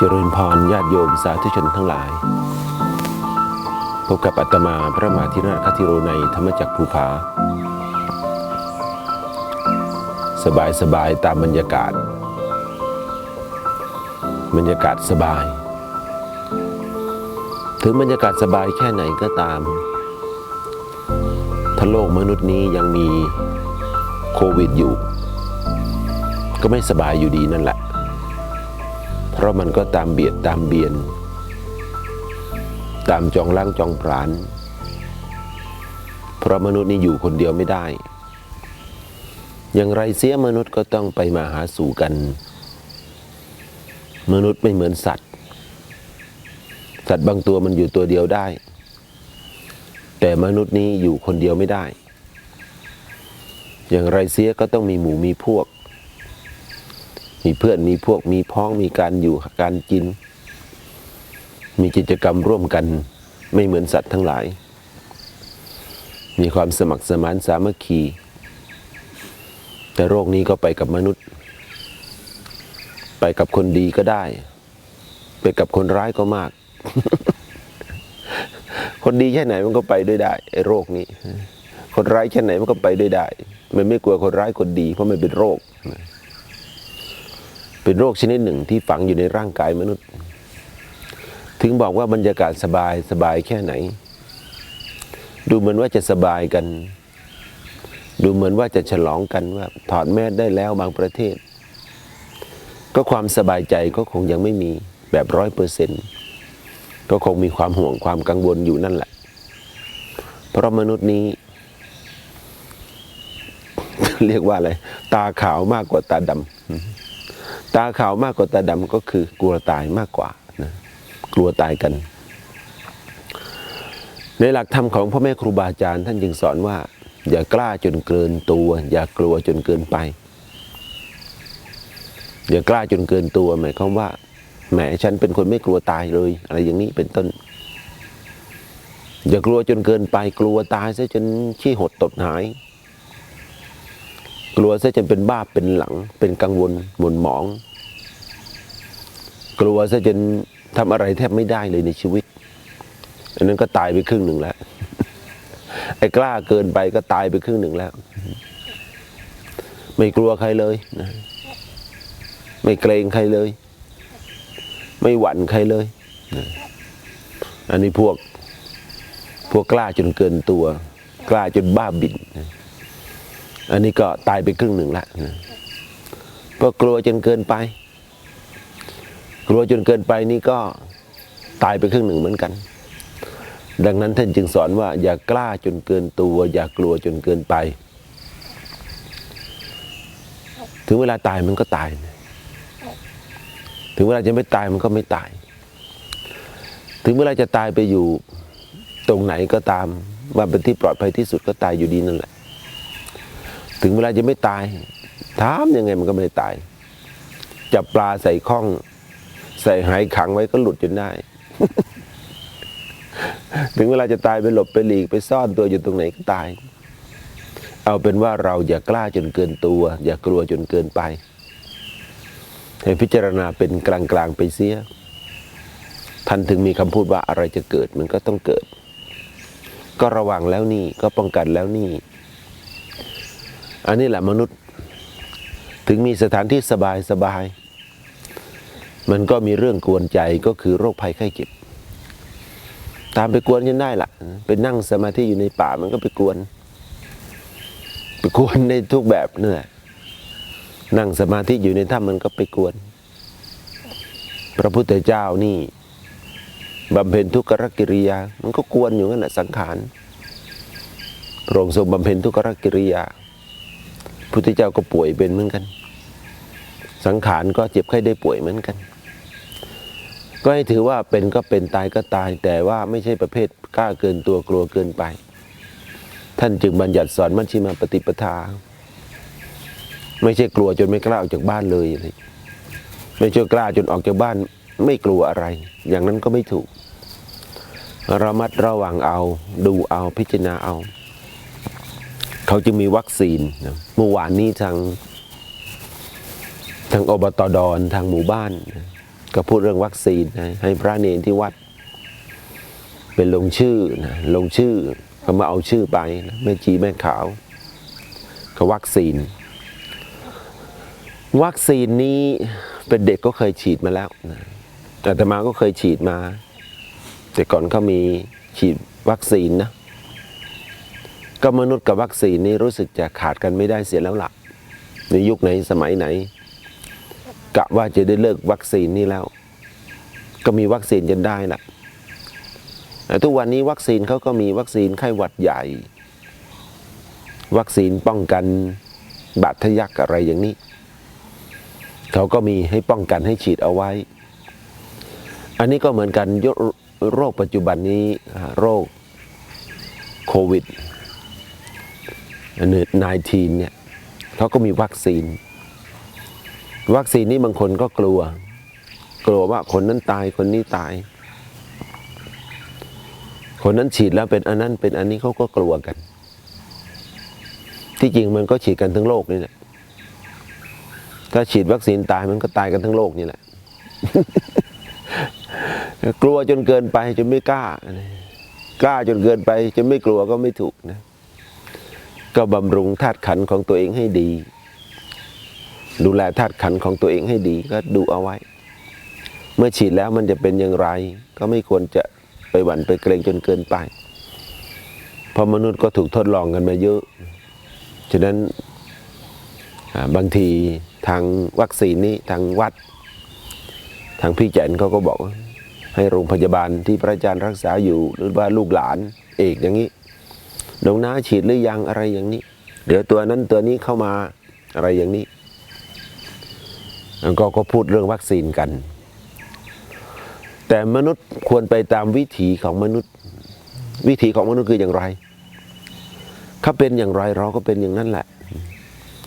เจริญพรญาติโยมสาธุชนทั้งหลาย พบกับอาตมาพระมหาธิราชคติโรในธรรมจักรภูผา สบายสบายตามบรรยากาศ บรรยากาศสบาย ถึงบรรยากาศสบายแค่ไหนก็ตามถ้าโลกมนุษย์นี้ยังมีโควิดอยู่ ก็ไม่สบายอยู่ดีนั่นแหละ เพราะมันก็ตามเบียดตามเบียน ตามจองล่างจองปราณเพราะมนุษย์นี่อยู่คนเดียวไม่ได้ อย่างไรเสียมนุษย์ก็ต้องไปมาหาสู่กัน มนุษย์ไม่เหมือนสัตว์ สัตว์บางตัวมันอยู่ตัวเดียวได้ แต่มนุษย์นี้อยู่คนเดียวไม่ได้ อย่างไรเสียก็ต้องมีหมู่มีพวก มีเพื่อนมีพวกมีพ้องมีการอยู่การกิน มีกิจกรรมร่วมกันไม่เหมือนสัตว์ทั้งหลาย มีความสมัครสมานสามัคคี แต่โรคนี้ก็ไปกับมนุษย์ ไปกับคนดีก็ได้ ไปกับคนร้ายก็มาก คนดีแค่ไหนมันก็ไปด้วยได้ไอ้โรคนี้ คนร้ายแค่ไหนมันก็ไปด้วยได้ มันไม่กลัวคนร้ายคนดี เพราะมันเป็นโรค เป็นโรคชนิดหนึ่งที่ฝังอยู่ในร่างกายมนุษย์ ถึงบอกว่าบรรยากาศสบายสบายแค่ไหน ดูเหมือนว่าจะสบายกัน ดูเหมือนว่าจะฉลองกันว่า ถอดแมสได้แล้วบางประเทศ ก็ความสบายใจก็คงยังไม่มีแบบร้อยเปอร์เซ็นต์ก็คงมีความห่วงความกังวลอยู่นั่นแหละ เพราะมนุษย์นี้ เรียกว่าอะไร ตาขาวมากกว่าตาดำ ตาขาวมากกว่าตาดำก็คือกลัวตายมากกว่านะกลัวตายกัน ในหลักธรรมของพ่อแม่ครูบาอาจารย์ท่านจึงสอนว่า อย่ากล้าจนเกินตัว อย่ากลัวจนเกินไป อย่ากล้าจนเกินตัวหมายความว่าแหมฉันเป็นคนไม่กลัวตายเลย อะไรอย่างนี้เป็นต้น อย่ากลัวจนเกินไปกลัวตายซะจนขี้หดตดหายกลัวซะจนเป็นบ้าเป็นหลังเป็นกังวลหม่นหมอง กลัวซะจนทำอะไรแทบไม่ได้เลยในชีวิต อันนั้นก็ตายไปครึ่งหนึ่งแล้ว ไอ้กล้าเกินไปก็ตายไปครึ่งหนึ่งแล้ว ไม่กลัวใครเลยนะไม่เกรงใครเลย ไม่หวั่นใครเลยนะอันนี้พวกพวกกล้าจนเกินตัว กล้าจนบ้าบินนะอันนี้ก็ตายไปครึ่งหนึ่งละนะเพราะกลัวจนเกินไป กลัวจนเกินไปนี่ก็ตายไปครึ่งหนึ่งเหมือนกัน ดังนั้นท่านจึงสอนว่า อย่ากล้าจนเกินตัว อย่ากลัวจนเกินไป ถึงเวลาตายมันก็ตาย ถึงเวลาจะไม่ตายมันก็ไม่ตาย ถึงเวลาจะตายไปอยู่ตรงไหนก็ตามว่าเป็นที่ปลอดภัยที่สุดก็ตายอยู่ดีนั่นแหละ ถึงเวลาจะไม่ตายถามยังไงมันก็ไม่ได้ตายจับปลาใส่ข้อง ใส่หายขังไว้ก็หลุดจนได้ ถึงเวลาจะตายไปหลบไปหลีกไปซ่อนตัวอยู่ตรงไหนก็ตาย เอาเป็นว่าเราอย่ากล้าจนเกินตัว อย่ากลัวจนเกินไป ให้พิจารณาเป็นกลางๆไปเสียท่านถึงมีคำพูดว่าอะไรจะเกิดมันก็ต้องเกิด ก็ระวังแล้วนี่ก็ป้องกันแล้วนี่ อันนี้แหละมนุษย์ ถึงมีสถานที่สบายสบาย มันก็มีเรื่องกวนใจก็คือโรคภัยไข้เจ็บ ตามไปกวนกันได้ล่ะไปนั่งสมาธิอยู่ในป่ามันก็ไปกวน ไปกวนในทุกแบบเนี่ยนั่งสมาธิอยู่ในถ้ำมันก็ไปกวน พระพุทธเจ้านี่บำเพ็ญทุกขกิริยา มันก็กวนอยู่นั่นแหละสังขารพระองค์ทรงบำเพ็ญทุกขกิริยา พุทธเจ้าก็ป่วยเป็นเหมือนกัน สังขารก็เจ็บไข้ได้ป่วยเหมือนกัน ก็ให้ถือว่าเป็นก็เป็นตายก็ตาย แต่ว่าไม่ใช่ประเภทกล้าเกินตัวกลัวเกินไป ท่านจึงบัญญัติสอนมัชฌิมาปฏิปทา ไม่ใช่กลัวจนไม่กล้าออกจากบ้านเลยอะไรไม่ใช่กล้าจนออกจากบ้านไม่กลัวอะไร อย่างนั้นก็ไม่ถูกระมัดระวังเอาดูเอาพิจารณาเอา เขาจึงมีวัคซีนเมื่อวานนี้ทางทางอบตดอนทางหมู่บ้าน ก็พูดเรื่องวัคซีนนะให้พระเนรที่วัด เป็นลงชื่อนะลงชื่อก็มาเอาชื่อไปนะแม่จีแม่ขาวก็วัคซีน วัคซีนนี้เป็นเด็กก็เคยฉีดมาแล้วนะแต่ตมาก็เคยฉีดมา แต่ก่อนเขามีฉีดวัคซีนนะก็มนุษย์กับวัคซีนนี่รู้สึกจะขาดกันไม่ได้เสียแล้วล่ะในยุคไหนสมัยไหน กะว่าจะได้เลิกวัคซีนนี่แล้ว ก็มีวัคซีนจนได้ล่ะทุกวันนี้วัคซีนเขาก็มีวัคซีนไข้หวัดใหญ่ วัคซีนป้องกันบาดทะยักอะไรอย่างนี้ เขาก็มีให้ป้องกันให้ฉีดเอาไว้ อันนี้ก็เหมือนกันโรคปัจจุบันนี้โรคโควิดนายทีนเนี่ยเขาก็มีวัคซีน วัคซีนนี้บางคนก็กลัว กลัวว่าคนนั้นตายคนนี้ตาย คนนั้นฉีดแล้วเป็นอันนั้นเป็นอันนี้เขาก็กลัวกัน ที่จริงมันก็ฉีดกันทั้งโลกนี่แหละถ้าฉีดวัคซีนตายมันก็ตายกันทั้งโลกนี่แหละ กลัวจนเกินไปจนไม่กล้ากล้าจนเกินไปจนไม่กลัวก็ไม่ถูกนะ ก็บำรุงธาตุขันของตัวเองให้ดี ดูแลธาตุขันของตัวเองให้ดีก็ดูเอาไว้ เมื่อฉีดแล้วมันจะเป็นอย่างไร ก็ไม่ควรจะไปหวั่นไปเกรงจนเกินไป เพราะมนุษย์ก็ถูกทดลองกันมาเยอะ ฉะนั้นบางทีทางวัคซีนนี้ทางวัด ทางพี่แจนเขาก็บอก ให้โรงพยาบาลที่พระอาจารย์รักษาอยู่หรือว่าลูกหลานเอกอย่างนี้หลวงน้าฉีดหรือยังอะไรอย่างนี้ เดี๋ยวตัวนั้นตัวนี้เข้ามาอะไรอย่างนี้ ก็ก็พูดเรื่องวัคซีนกัน แต่มนุษย์ควรไปตามวิถีของมนุษย์ วิถีของมนุษย์คืออย่างไรเขาเป็นอย่างไรเราก็เป็นอย่างนั้นแหละ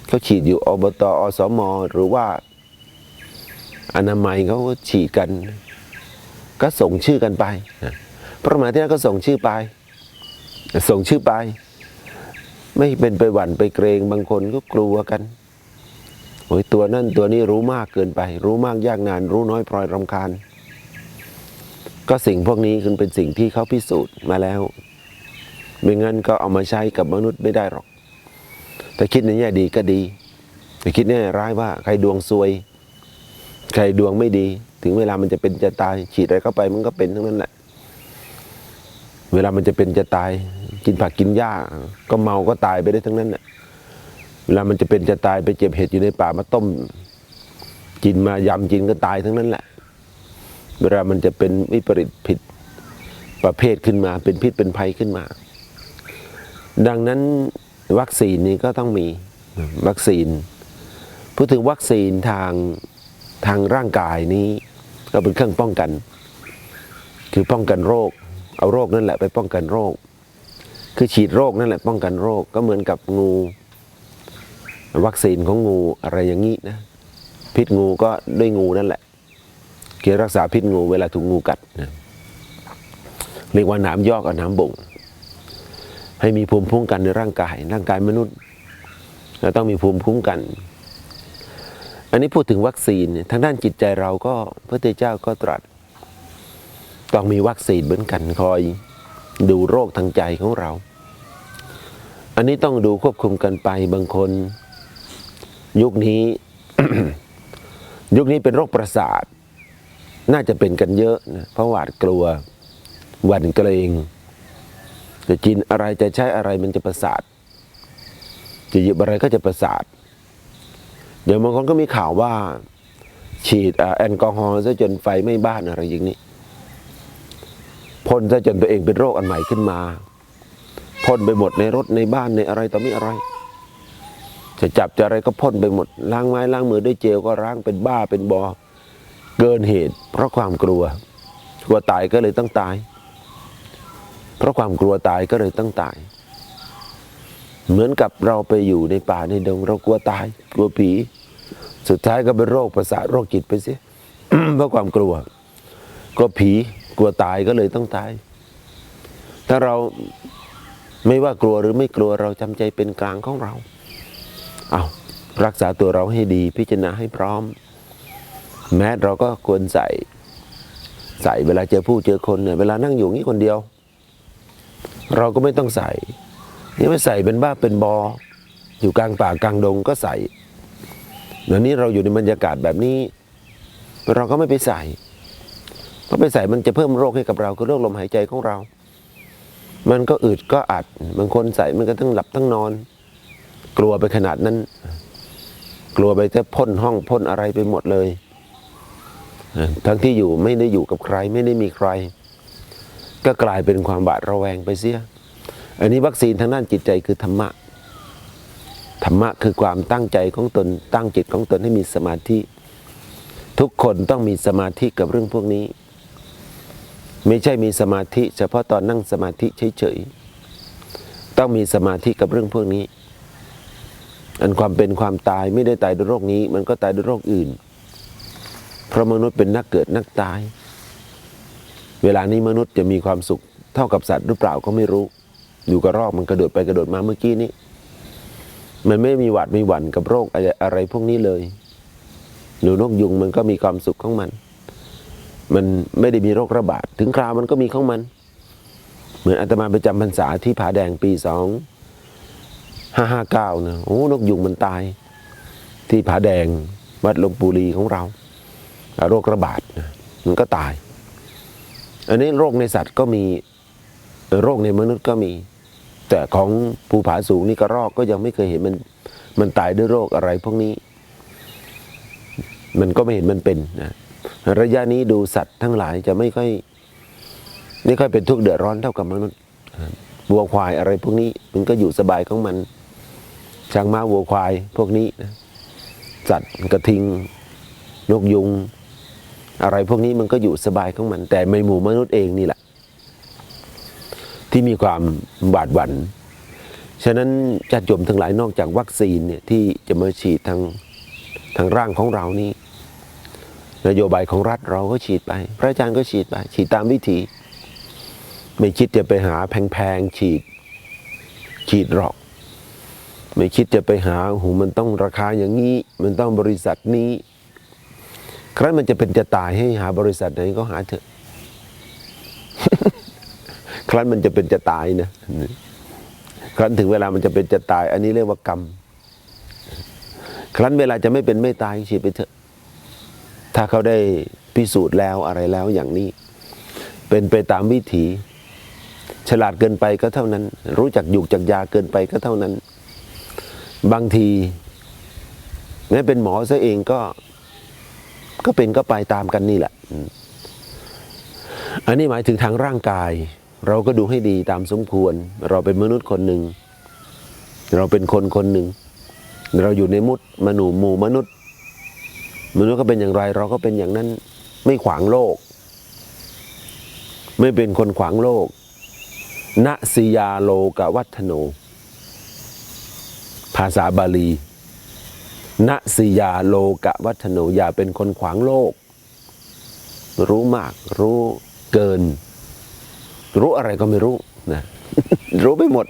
เขาฉีดอยู่อบตอสมหรือว่า อนามัยเขาก็ฉีดกัน ก็ส่งชื่อกันไปพระมหาเถระก็ส่งชื่อไป ส่งชื่อไป ไม่เป็นไปหวั่นไปเกรงบางคนก็กลัวกัน โอ้ยตัวนั่นตัวนี้รู้มากเกินไป รู้มากยากนาน รู้น้อยพลอยรำคาญ ก็สิ่งพวกนี้คือเป็นสิ่งที่เขาพิสูจน์มาแล้วไม่งั้นก็เอามาใช้กับมนุษย์ไม่ได้หรอก แต่คิดในแง่ดีก็ดี แต่คิดในแง่ร้ายว่าใครดวงซวย ใครดวงไม่ดี ถึงเวลามันจะเป็นจะตาย ฉีดอะไรเข้าไปมันก็เป็นทั้งนั้นแหละ เวลามันจะเป็นจะตาย กินผักกินหญ้า ก็เมาก็ตายไปได้ทั้งนั้นแหละ วลามันจะเป็นจะตายไปเจ็บเห็ดอยู่ในป่ามาต้มกินมายำกินก็ตายทั้งนั้นแหละ เวลามันจะเป็นวิปริตผิดประเภทขึ้นมา เป็นพิษเป็นภัยขึ้นมา ดังนั้นวัคซีนนี้ก็ต้องมีวัคซีน พูดถึงวัคซีนทางทางร่างกายนี้ ก็เป็นเครื่องป้องกัน คือป้องกันโรค เอาโรคนั่นแหละไปป้องกันโรค คือฉีดโรคนั่นแหละป้องกันโรคก็เหมือนกับงู วัคซีนของงูอะไรอย่างนี้นะพิษงูก็ด้วยงูนั่นแหละเกี่ยวรักษาพิษงูเวลาถูกงูกัดนะเรียกว่าหนามยอกกับหนามบ่ง ให้มีภูมิคุ้มกันในร่างกายร่างกายมนุษย์เราต้องมีภูมิคุ้มกัน อันนี้พูดถึงวัคซีนทางด้านจิตใจเราก็พระเจ้าก็ตรัส ต้องมีวัคซีนเหมือนกันคอย ดูโรคทางใจของเรา อันนี้ต้องดูควบคุมกันไปบางคน ยุคนี้ ยุคนี้เป็นโรคประสาท น่าจะเป็นกันเยอะนะเพราะหวาดกลัวหวั่นเกรงจะกินอะไรจะใช้อะไรมันจะประสาท จะหยิบอะไรก็จะประสาท เดี๋ยวบางคนก็มีข่าวว่า ฉีดแอลกอฮอล์ซะจนไฟไม่บ้านอะไรอย่างนี้พ่นซะจนตัวเองเป็นโรคอันใหม่ขึ้นมาพ่นไปหมดในรถในบ้านในอะไรต่อไม่อะไร จะจับจะอะไรก็พ่นไปหมด ล้างไม้ล้างมือด้วยเจลก็ล้างเป็นบ้าเป็นบอ เกินเหตุ เพราะความกลัว กลัวตายก็เลยต้องตาย เพราะความกลัวตายก็เลยต้องตาย เหมือนกับเราไปอยู่ในป่าในดงเรากลัวตาย กลัวผี สุดท้ายก็เป็นโรคประสาทโรคจิตไปเสียเพราะความกลัว กลัวผี กลัวตายก็เลยต้องตาย ถ้าเราไม่ว่ากลัวหรือไม่กลัวเราจำใจเป็นกลางของเรา เอารักษาตัวเราให้ดีพิจารณาให้พร้อม แมสเราก็ควรใส่ ใส่เวลาเจอผู้เจอคนเนี่ยเวลานั่งอยู่งี้คนเดียว เราก็ไม่ต้องใส่นี่ไม่ใส่เป็นบ้าเป็นบอ อยู่กลางป่ากลางดงก็ใส่เดี๋ยวนี้เราอยู่ในบรรยากาศแบบนี้ เราก็ไม่ไปใส่เพราะไปใส่มันจะเพิ่มโรคให้กับเราคือโรคลมหายใจของเรา มันก็อึดก็อัดบางคนใส่มันก็ทั้งหลับทั้งนอน กลัวไปขนาดนั้น กลัวไปแต่พ่นห้องพ่นอะไรไปหมดเลย ทั้งที่อยู่ไม่ได้อยู่กับใครไม่ได้มีใคร ก็กลายเป็นความบาดระแวงไปเสีย อันนี้วัคซีนทางด้านจิตใจคือธรรมะ ธรรมะคือความตั้งใจของตนตั้งจิตของตนให้มีสมาธิ ทุกคนต้องมีสมาธิกับเรื่องพวกนี้ ไม่ใช่มีสมาธิ เฉพาะตอนนั่งสมาธิเฉยๆ ต้องมีสมาธิกับเรื่องพวกนี้ อันความเป็นความตายไม่ได้ตายด้วยโรคนี้ มันก็ตายด้วยโรคอื่น เพราะมนุษย์เป็นนักเกิดนักตาย เวลานี้มนุษย์จะมีความสุข เท่ากับสัตว์หรือเปล่าก็ไม่รู้ อยู่กับรอกมันกระโดดไปกระโดดมาเมื่อกี้นี้ มันไม่มีหวัดไม่หวั่นกับโรคอะไรอะไรพวกนี้เลยหนูนกยุงมันก็มีความสุขของมัน มันไม่ได้มีโรคระบาด ถึงคราวมันก็มีของมัน เหมือนอาตมาไปจำพรรษาที่ผาแดงปีสอง ห้าห้าเก้านะโอ้นกยุงมันตาย ที่ผาแดงวัดลวงปูรีของเรา โรคระบาดนะมันก็ตาย อันนี้โรคในสัตว์ก็มีโรคในมนุษย์ก็มี แต่ของภูผาสูงนี่กระรอกก็ยังไม่เคยเห็นมันมันตายด้วยโรคอะไรพวกนี้ มันก็ไม่เห็นมันเป็นนะระยะนี้ดูสัตว์ทั้งหลายจะไม่ค่อยไม่ค่อยเป็นทุกข์เดือดร้อนเท่ากับมนุษย์วัวควายอะไรพวกนี้ มันก็อยู่สบายของมัน ช้างม้าวัวควายพวกนี้นะสัตว์กระทิง นกยุง อะไรพวกนี้มันก็อยู่สบายของมัน แต่ในหมู่มนุษย์เองนี่แหละ ที่มีความบาดหวัน่นฉะนั้นญาติโยมทั้งหลายนอกจากวัคซีนเนี่ยที่จะมาฉีดทางทางร่างของเรานี่นโยบายของรัฐเราก็ฉีดไป พระอาจารย์ก็ฉีดไป ฉีดตามวิธีไม่คิดจะไปหาแพงๆฉีด ฉีดหรอก ไม่คิดจะไปหาหูมันต้องราคาอย่างนี้ มันต้องบริษัทนี้ครั้นมันจะเป็นจะตายให้หาบริษัทไหนก็หาเถอะครั้นมันจะเป็นจะตายนะ ครั้นถึงเวลามันจะเป็นจะตาย อันนี้เรียกว่ากรรม ครั้นเวลาจะไม่เป็นไม่ตายฉีดไปเถอะ ถ้าเขาได้พิสูจน์แล้วอะไรแล้วอย่างนี้ เป็นไปตามวิถี ฉลาดเกินไปก็เท่านั้น รู้จักหยุกจักยาเกินไปก็เท่านั้น บางทีแม้เป็นหมอซะเองก็ ก็เป็นก็ไปตามกันนี่แหละ อันนี้หมายถึงทางร่างกาย เราก็ดูให้ดีตามสมควร เราเป็นมนุษย์คนหนึ่ง เราเป็นคนคนหนึ่ง เราอยู่ในมุดมนุหมู่มนุษย์ มนุษย์ก็เป็นอย่างไร เราก็เป็นอย่างนั้นไม่ขวางโลก ไม่เป็นคนขวางโลกณสิยาโลกวัฒโน ภาษาบาลีณสิยาโลกะวัฒโนอย่าเป็นคนขวางโลก รู้มากรู้เกิน รู้อะไรก็ไม่รู้นะรู้ไปหมด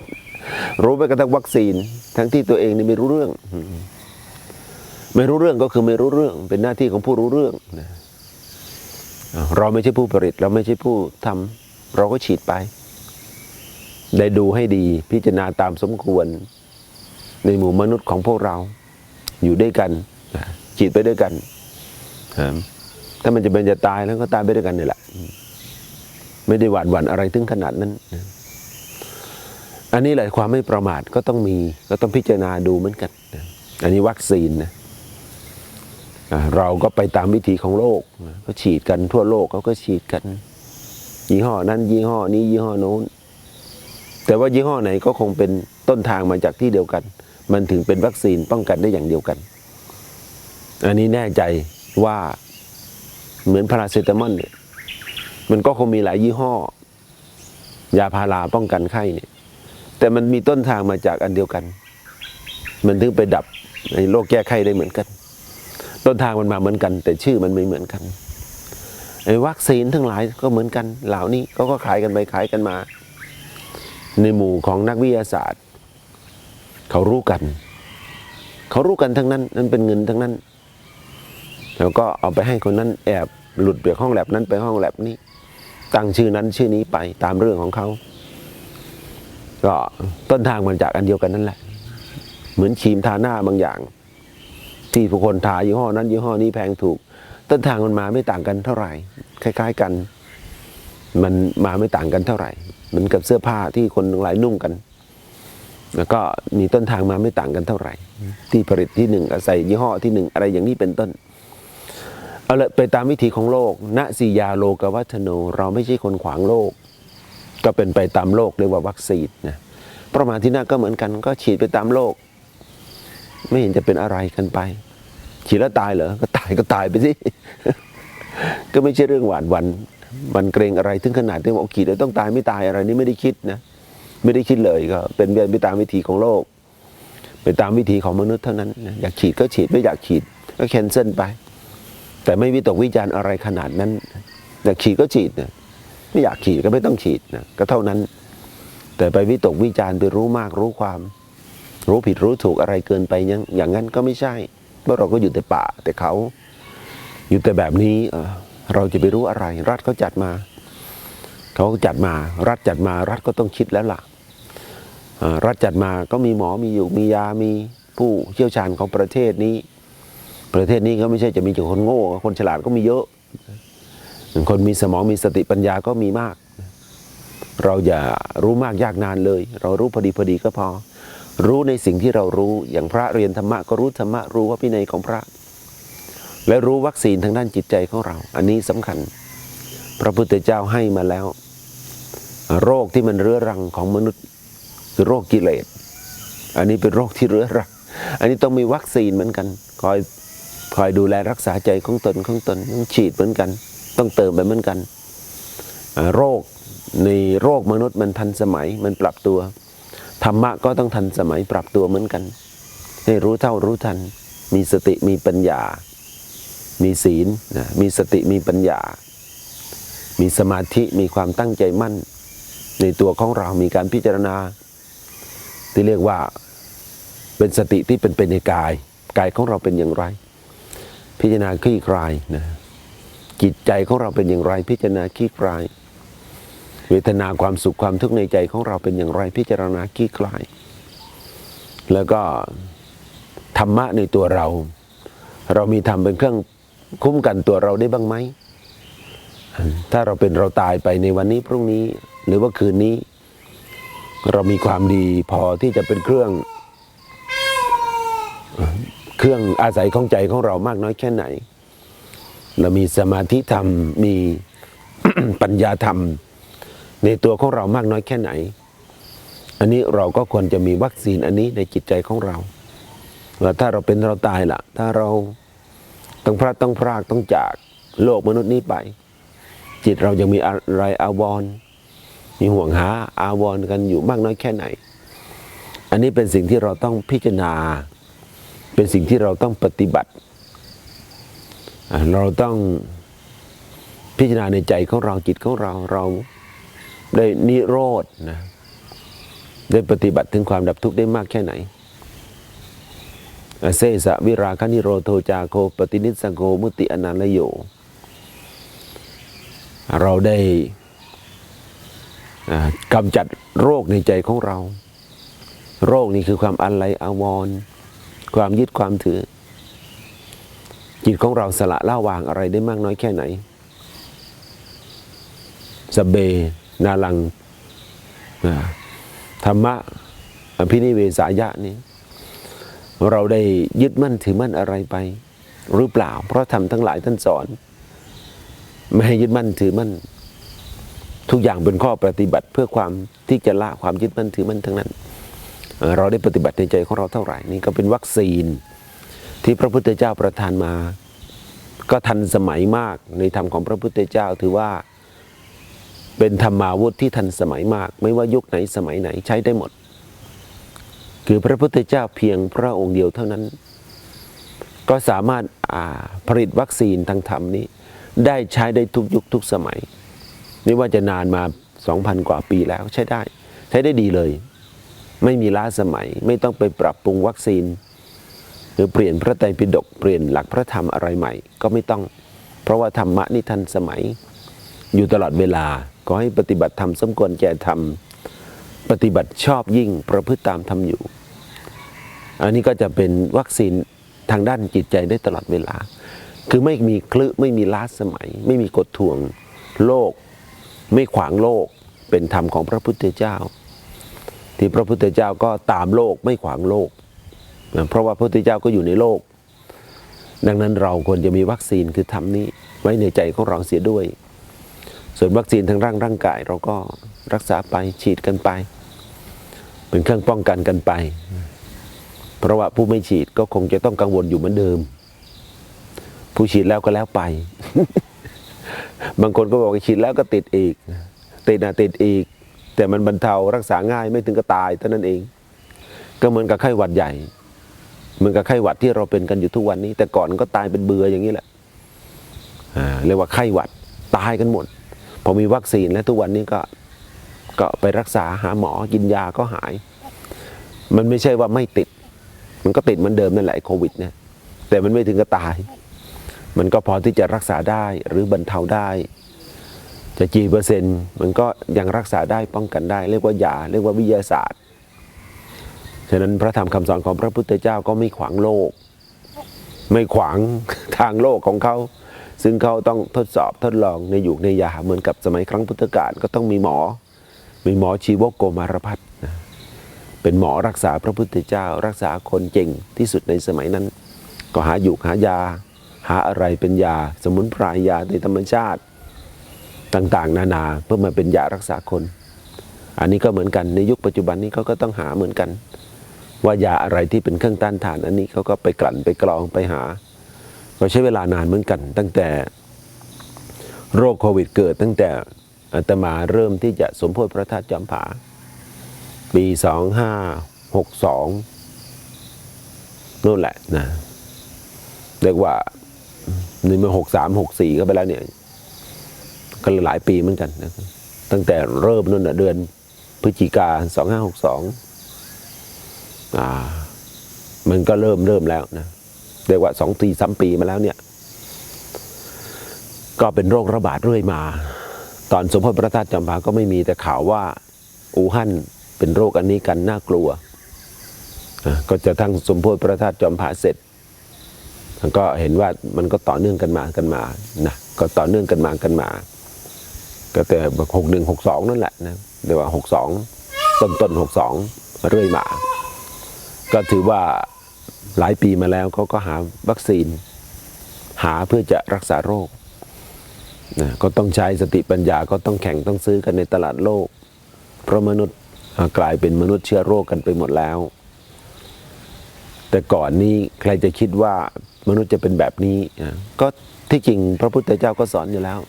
รู้ไปกระทั่งวัคซีน ทั้งที่ตัวเองนี่ไม่รู้เรื่อง ไม่รู้เรื่องก็คือไม่รู้เรื่อง เป็นหน้าที่ของผู้รู้เรื่องนะเราไม่ใช่ผู้ผลิต เราไม่ใช่ผู้ทำเราก็ฉีดไป ได้ดูให้ดีพิจารณาตามสมควร ในหมู่มนุษย์ของพวกเรา อยู่ด้วยกันนะฉีดไปด้วยกันครับถ้ามันจะเป็นจะตายแล้วก็ตายไปด้วยกันนี่แหละ ไม่ได้หวาดหวั่นอะไรถึงขนาดนั้นนะอันนี้แหละความไม่ประมาทก็ต้องมี ก็ต้องพิจารณาดูเหมือนกันนะอันนี้วัคซีนนะอ่าเราก็ไปตามวิธีของโลกนะก็ฉีดกันทั่วโลกเขาก็ฉีดกันยี่ห้อนั้นยี่ห้อนี้ยี่ห้อโน้น แต่ว่ายี่ห้อไหนก็คงเป็นต้นทางมาจากที่เดียวกัน มันถึงเป็นวัคซีนป้องกันได้อย่างเดียวกัน อันนี้แน่ใจว่าเหมือนพาราเซตามอลเนี่ย มันก็คงมีหลายยี่ห้อ ยาพาราป้องกันไข้เนี่ย แต่มันมีต้นทางมาจากอันเดียวกัน มันถึงไปดับในโรคแก้ไข้ได้เหมือนกัน ต้นทางมันมาเหมือนกัน แต่ชื่อมันไม่เหมือนกันไอ้วัคซีนทั้งหลายก็เหมือนกัน เหล่านี้เขาก็ขายกันไปขายกันมา ในหมู่ของนักวิทยาศาสตร์ เขารู้กัน เขารู้กันทั้งนั้น นั่นเป็นเงินทั้งนั้น แล้วก็เอาไปให้คนนั้นแอบหลุดจากห้องแลบนั้นไปห้องแลบนี้ ตั้งชื่อนั้นชื่อนี้ไปตามเรื่องของเขา ก็ต้นทางมันจากอันเดียวกันนั่นแหละ เหมือนครีมทาหน้าบางอย่าง ที่ผู้คนทายี่ห้อนั้นยี่ห้อนี้แพงถูก ต้นทางมันมาไม่ต่างกันเท่าไหร่ คล้าย ๆกัน มันมาไม่ต่างกันเท่าไหร่ เหมือนกับเสื้อผ้าที่คนหลายนุ่งกัน แล้วก็มีต้นทางมาไม่ต่างกันเท่าไหร่ ที่ผลิตที่หนึ่งอาศัยยี่ห้อที่หนึ่งอะไรอย่างนี้เป็นต้น เอาละไปตามวิถีของโลกณสียาโลกวัฒโน เราไม่ใช่คนขวางโลก ก็เป็นไปตามโลกเรียกว่าวัคซีนนะประมาณที่นั่นก็เหมือนกันก็ฉีดไปตามโลก ไม่เห็นจะเป็นอะไรกันไป ฉีดแล้วตายเหรอก็ตายก็ตายไปสิก็ไม่ใช่เรื่องหวาดหวันมันเกรงอะไรถึงขนาดที่ว่าขีดแล้วต้องตายไม่ตายอะไรนี่ไม่ได้คิดนะ ไม่ได้คิดเลยก็เป็นไปตามวิถีของโลก ไปตามวิถีของมนุษย์เท่านั้น อยากฉีดก็ฉีดไม่อยากฉีดก็แคนเซิลไป แต่ไม่วิตกวิจารณ์อะไรขนาดนั้นอยากฉีดก็ฉีดนะไม่อยากฉีดก็ไม่ต้องฉีดนะก็เท่านั้น แต่ไปวิตกวิจารณ์ไปรู้มากรู้ความ รู้ผิดรู้ถูกอะไรเกินไปยังอย่างนั้นก็ไม่ใช่เพราะเราก็อยู่แต่ป่าแต่เขา อยู่แต่แบบนี้เราจะไปรู้อะไร รัฐเขาจัดมา เขาจัดมา รัฐจัดมา รัฐก็ต้องคิดแล้วล่ะเอ่อ รัฐจัดมาก็มีหมอมีอยู่มียามีผู้เชี่ยวชาญของประเทศนี้ ประเทศนี้ก็ไม่ใช่จะมีแต่คนโง่ คนฉลาดก็มีเยอะคนมีสมองมีสติปัญญาก็มีมาก เราอย่ารู้มากยากนานเลย เรารู้พอดีพอดีก็พอ รู้ในสิ่งที่เรารู้อย่างพระเรียนธรรมะก็รู้ธรรมะรู้ว่าพินัยของพระ และรู้วัคซีนทางด้านจิตใจของเรา อันนี้สำคัญ พระพุทธเจ้าให้มาแล้ว โรคที่มันเรื้อรังของมนุษย์ คือโรคกิเลส อันนี้เป็นโรคที่เรื้อรังอันนี้ต้องมีวัคซีนเหมือนกัน คอยคอยดูแลรักษาใจของตนของตนต้องฉีดเหมือนกัน ต้องเติมไปเหมือนกัน โรคในโรคมนุษย์มันทันสมัยมันปรับตัว ธรรมะก็ต้องทันสมัยปรับตัวเหมือนกัน ให้รู้เท่ารู้ทัน มีสติมีปัญญา มีศีลนะมีสติมีปัญญา มีสมาธิมีความตั้งใจมั่น ในตัวของเรามีการพิจารณา ที่เรียกว่าเป็นสติที่เป็นไปในกาย กายของเราเป็นอย่างไร พิจารณาคลี่คลายนะจิตใจของเราเป็นอย่างไร พิจารณาคลี่คลาย เวทนาความสุขความทุกข์ในใจของเราเป็นอย่างไร พิจารณาคลี่คลาย แล้วก็ธรรมะในตัวเรา เรามีธรรมเป็นเครื่องคุ้มกันตัวเราได้บ้างไหมถ้าเราเป็นเราตายไปในวันนี้พรุ่งนี้หรือว่าคืนนี้ เรามีความดีพอที่จะเป็นเครื่อง เครื่องอาศัยของใจของเรามากน้อยแค่ไหน เรามีสมาธิธรรมมีปัญญาธรรม ในตัวของเรามากน้อยแค่ไหน อันนี้เราก็ควรจะมีวัคซีนอันนี้ในจิตใจของเราว่าถ้าเราเป็นเราตายล่ะ ถ้าเราต้องพลาดต้องพรากต้องจากโลกมนุษย์นี้ไป จิตเรายังมีอะไรอาวรณ์ มีห่วงหาอาวรกันอยู่มากน้อยแค่ไหน อันนี้เป็นสิ่งที่เราต้องพิจารณา เป็นสิ่งที่เราต้องปฏิบัติ เราต้องพิจารณาในใจของเราจิตของเราเราได้นิโรธนะได้ปฏิบัติถึงความดับทุกข์ได้มากแค่ไหนเซสะวิราคนิโรโทจาโคปฏินิสสโกมุติอนันลโย เราได้ กำจัดโรคในใจของเรา โรคนี้คือความอันไรอาวร ความยึดความถือ จิตของเราสละละวางอะไรได้มากน้อยแค่ไหนสเบนาลังธรรมะอภินิเวสายะนี้เราได้ยึดมั่นถือมั่นอะไรไป หรือเปล่า เพราะทำทั้งหลายท่านสอน ไม่ให้ยึดมั่นถือมั่น ทุกอย่างเป็นข้อปฏิบัติเพื่อความที่จะละความยึดมั่นถือมั่นทั้งนั้น เราได้ปฏิบัติในใจของเราเท่าไหร่นี่ก็เป็นวัคซีน ที่พระพุทธเจ้าประทานมา ก็ทันสมัยมากในธรรมของพระพุทธเจ้าถือว่าเป็นธรรมาวุธที่ทันสมัยมาก ไม่ว่ายุคไหนสมัยไหนใช้ได้หมด คือพระพุทธเจ้าเพียงพระองค์เดียวเท่านั้น ก็สามารถาผลิตวัคซีนทางธรรมนี้ ได้ใช้ได้ทุกยุคทุกสมัย ไม่ว่าจะนานมา 2,000 กว่าปีแล้วใช้ได้ ใช้ได้ดีเลย ไม่มีล้าสมัยไม่ต้องไปปรับปรุงวัคซีน หรือเปลี่ยนพระไตรปิฎกเปลี่ยนหลักพระธรรมอะไรใหม่ ก็ไม่ต้อง เพราะว่าธรรมะนี่ทันสมัย อยู่ตลอดเวลาก็ให้ปฏิบัติธรรมสมควรแก่ธรรมปฏิบัติชอบยิ่งประพฤติตามธรรมอยู่ อันนี้ก็จะเป็นวัคซีนทางด้านจิตใจได้ตลอดเวลา คือไม่มีคลึไม่มีล้าสมัย ไม่มีกฎทวงโลก ไม่ขวางโลกเป็นธรรมของพระพุทธเจ้า ที่พระพุทธเจ้าก็ตามโลกไม่ขวางโลกเพราะว่าพระพุทธเจ้าก็อยู่ในโลก ดังนั้นเราควรจะมีวัคซีนคือธรรมนี้ไว้ในใจของเราเสียด้วย ส่วนวัคซีนทางร่างร่างกายเราก็รักษาไปฉีดกันไป เป็นเครื่องป้องกันกันไป เพราะว่าผู้ไม่ฉีดก็คงจะต้องกังวลอยู่เหมือนเดิม ผู้ฉีดแล้วก็แล้วไป บางคนก็บอกฉีดแล้วก็ติดอีก ติดนะติดอีก แต่มันบรรเทารักษาง่ายไม่ถึงกับตายเท่านั้นเอง ก็เหมือนกับไข้หวัดใหญ่เหมือนกับไข้หวัดที่เราเป็นกันอยู่ทุกวันนี้ แต่ก่อนก็ตายเป็นเบื่ออย่างนี้แหละเรียกว่าไข้หวัดตายกันหมดพอมีวัคซีนแล้วทุกวันนี้ก็ก็ไปรักษาหาหมอกินยาก็หาย มันไม่ใช่ว่าไม่ติด มันก็ติดเหมือนเดิมนั่นแหละโควิดเนี่ยแต่มันไม่ถึงกับตาย มันก็พอที่จะรักษาได้หรือบรรเทาได้ จะกี่เปอร์เซ็นต์มันก็ยังรักษาได้ป้องกันได้ เรียกว่ายาเรียกว่าวิทยาศาสตร์ ฉะนั้นพระธรรมคำสอนของพระพุทธเจ้าก็ไม่ขวางโลก ไม่ขวางทางโลกของเขา ซึ่งเขาต้องทดสอบทดลองในอยุคในยาเหมือนกับสมัยครั้งพุทธกาลก็ต้องมีหมอ มีหมอชีวกโกมารพัฒน์นะเป็นหมอรักษาพระพุทธเจ้า รักษาคนเก่งที่สุดในสมัยนั้น ก็หาอยู่หายา หาอะไรเป็นยา สมุนไพรยาในธรรมชาติ ต่างๆ นานาเพื่อมาเป็นยารักษาคน อันนี้ก็เหมือนกันในยุคปัจจุบันนี้เขาก็ต้องหาเหมือนกัน ว่ายาอะไรที่เป็นเครื่องต้านทาน อันนี้เขาก็ไปกลั่นไปกรองไปหา ก็ใช้เวลานานเหมือนกัน ตั้งแต่โรคโควิดเกิด ตั้งแต่อาตมาเริ่มที่จะสมโพธิพระธาตุจอมผา ปีสองห้าหกสองนู่นแหละนะเรียกว่า นี่มาหกสามหกสี่ก็ไปแล้วเนี่ยก็หลายปีเหมือนกันนะตั้งแต่เริ่มนู่นนะเดือนพฤศจิกาสองห้าหกสองอ่า มันก็เริ่มเริ่มแล้วนะเรียกว่าสองปีสามปีมาแล้วเนี่ย ก็เป็นโรคระบาดเรื่อยมา ตอนสมพติพระธาตุจำปาก็ไม่มีแต่ข่าวว่าอูฮั่นเป็นโรคอันนี้กันน่ากลัว ก็จะทั้งสมโพธิพระธาตุจอมผาเสร็จ ก็เห็นว่ามันก็ต่อเนื่องกันมากันมานะก็ต่อเนื่องกันมากันมา ก็แต่หกหนึ่งหกสองนั่นแหละนะเรียกว่าหกสองต้นต้นหกสองเรื่อยมา ก็ถือว่าหลายปีมาแล้วเขาก็หาวัคซีน หาเพื่อจะรักษาโรคนะก็ต้องใช้สติปัญญาก็ต้องแข่งต้องซื้อกันในตลาดโลก เพราะมนุษย์กลายเป็นมนุษย์เชื้อโรคกันไปหมดแล้ว แต่ก่อนนี้ใครจะคิดว่ามนุษย์จะเป็นแบบนี้ก็ที่จริงพระพุทธเจ้าก็สอนอยู่แล้ว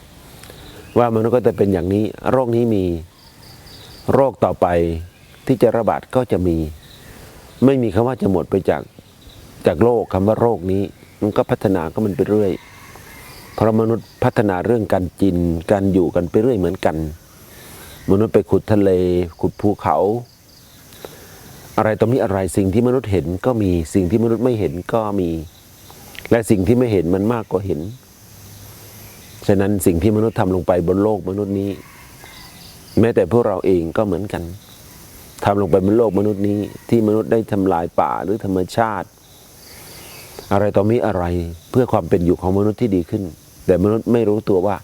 ว่ามนุษย์ก็จะเป็นอย่างนี้ โรคนี้มีโรคต่อไปที่จะระบาดก็จะมี ไม่มีคำว่าจะหมดไปจากจากโลกคำว่าโรคนี้ มันก็พัฒนาก็มันไปเรื่อยเพราะมนุษย์พัฒนาเรื่องการกินการอยู่กันไปเรื่อยเหมือนกัน มนุษย์ไปขุดทะเล ขุดภูเขา อะไรตรงนี้อะไรสิ่งที่มนุษย์เห็นก็มีสิ่งที่มนุษย์ไม่เห็นก็มี และสิ่งที่ไม่เห็นมันมากกว่าเห็น ฉะนั้นสิ่งที่มนุษย์ทำลงไปบนโลกมนุษย์นี้ แม้แต่พวกเราเองก็เหมือนกันทำลงไปบนโลกมนุษย์นี้ ที่มนุษย์ได้ทำลายป่าหรือธรรมชาติ อะไรต่อมีอะไรเพื่อความเป็นอยู่ของมนุษย์ที่ดีขึ้น แต่มนุษย์ไม่รู้ตัวว่า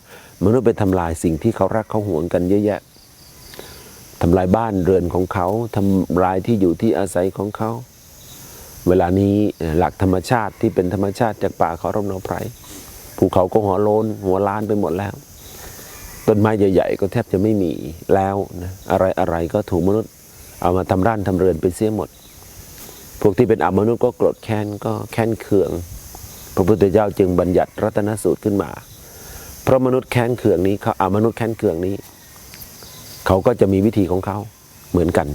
มนุษย์ไปทำลายสิ่งที่เขารักเขาหวงกันเยอะแยะ ทำลายบ้านเรือนของเขาทำลายที่อยู่ที่อาศัยของเขา เวลานี้หลักธรรมชาติที่เป็นธรรมชาติจากป่าเขาร่มเนาไพรภูเขาก็หัวโลนหัวล้านไปหมดแล้ว ต้นไม้ใหญ่ๆก็แทบจะไม่มีแล้วนะอะไรอะไรก็ถูกมนุษย์ เอามาทำร้านทำเรือนไปเสียหมด พวกที่เป็นอมนุษย์ก็โกรธแค้นก็แค้นเคือง พระพุทธเจ้าจึงบัญญัติรัตนสูตรขึ้นมา เพราะมนุษย์แค้นเคืองนี้เขาอมนุษย์แค้นเคืองนี้ เขาก็จะมีวิธีของเขาเหมือนกัน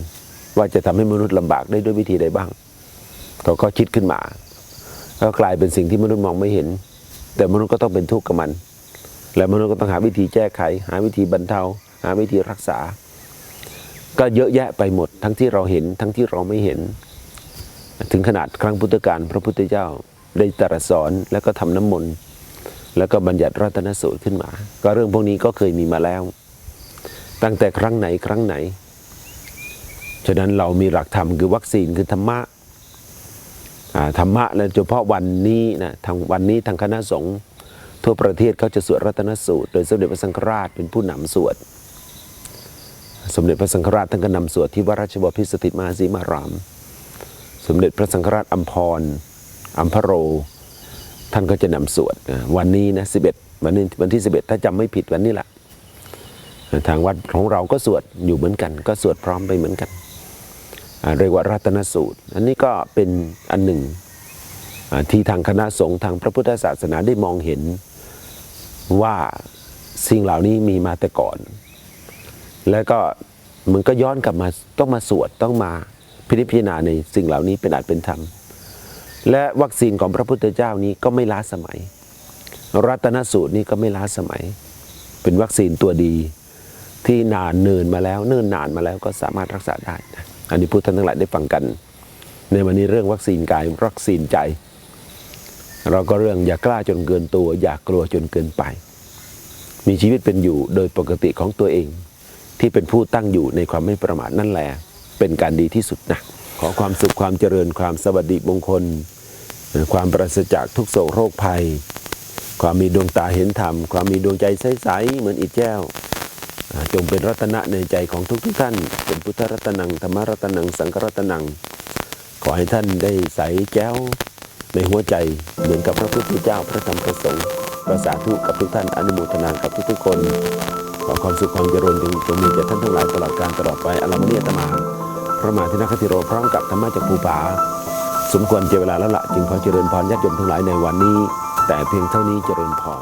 ว่าจะทำให้มนุษย์ลำบากได้ด้วยวิธีใดบ้าง เขาก็คิดขึ้นมา ก็กลายเป็นสิ่งที่มนุษย์มองไม่เห็น แต่มนุษย์ก็ต้องเป็นทุกข์กับมัน และมนุษย์ก็ต้องหาวิธีแก้ไข หาวิธีบรรเทา หาวิธีรักษา ก็เยอะแยะไปหมด ทั้งที่เราเห็นทั้งที่เราไม่เห็น ถึงขนาดครั้งพุทธกาลพระพุทธเจ้าได้ตรัสสอนแล้วก็ทำน้ำมนต์แล้วก็บัญญัติรัตนสูตรขึ้นมา ก็เรื่องพวกนี้ก็เคยมีมาแล้ว ตั้งแต่ครั้งไหนครั้งไหน ฉะนั้นเรามีหลักธรรมคือวัคซีนคือธรรมะธรรมะและเฉพาะวันนี้นะทางวันนี้ทางคณะสงฆ์ทั่วประเทศเขาจะสวดรัตนสูตร โดยสมเด็จพระสังฆราชเป็นผู้นำสวด สมเด็จพระสังฆราชท่านก็นำสวดที่วัดราชบพิสถิตมหาสีมาราม สมเด็จพระสังฆราชอัมพรอัมพโร ท่านก็จะนำสวดวันนี้นะ11วันนี้วันที่11ถ้าจำไม่ผิดวันนี้แหละ ทางวัดของเราก็สวดอยู่เหมือนกัน ก็สวดพร้อมไปเหมือนกันเรียกว่ารัตนสูตร อันนี้ก็เป็นอันหนึ่งที่ทางคณะสงฆ์ทางพระพุทธศาสนาได้มองเห็นว่าสิ่งเหล่านี้มีมาแต่ก่อน แล้วก็มันก็ย้อนกลับมาต้องมาสวดต้องมาพิจพิจารณาในสิ่งเหล่านี้เป็นอาจเป็นธรรม และวัคซีนของพระพุทธเจ้านี้ก็ไม่ล้าสมัย รัตนสูตรนี้ก็ไม่ล้าสมัย เป็นวัคซีนตัวดี ที่นานเนินมาแล้ว เนิ่นนานมาแล้วก็สามารถรักษาได้นะอันนี้พูดท่านทั้งหลายได้ฟังกัน ในวันนี้เรื่องวัคซีนกายวัคซีนใจ เราก็เรื่องอย่ากล้าจนเกินตัว อย่ากลัวจนเกินไป มีชีวิตเป็นอยู่โดยปกติของตัวเอง ที่เป็นผู้ตั้งอยู่ในความไม่ประมาทนั่นแหละเป็นการดีที่สุดนะขอความสุขความเจริญความสวัสดีมงคล ความปราศจากทุกโศกโรคภัย ความมีดวงตาเห็นธรรม ความมีดวงใจใสๆเหมือนอิฐแก้วอ่า จงเป็นรัตนะในใจของทุกทุกท่าน เป็นพุทธรัตนังธรรมรัตนังสังฆรัตนัง ขอให้ท่านได้ใสแจ้วในหัวใจเหมือนกับพระพุทธเจ้าพระธรรมพระสงฆ์ประสาธุกับทุกท่านอนุโมทนากับทุกๆคน ขอความสุขความเจริญจงจงมีแก่ท่านทั้งหลายตลอดการตลอดไปอลัมเนียตมา พระมหาธินคติโรพร้อมกับธรรมะจากภูผาสมควรเจเวลาแล้วละจึงขอเจริญพรญาติโยมทั้งหลายในวันนี้ แต่เพียงเท่านี้เจริญพร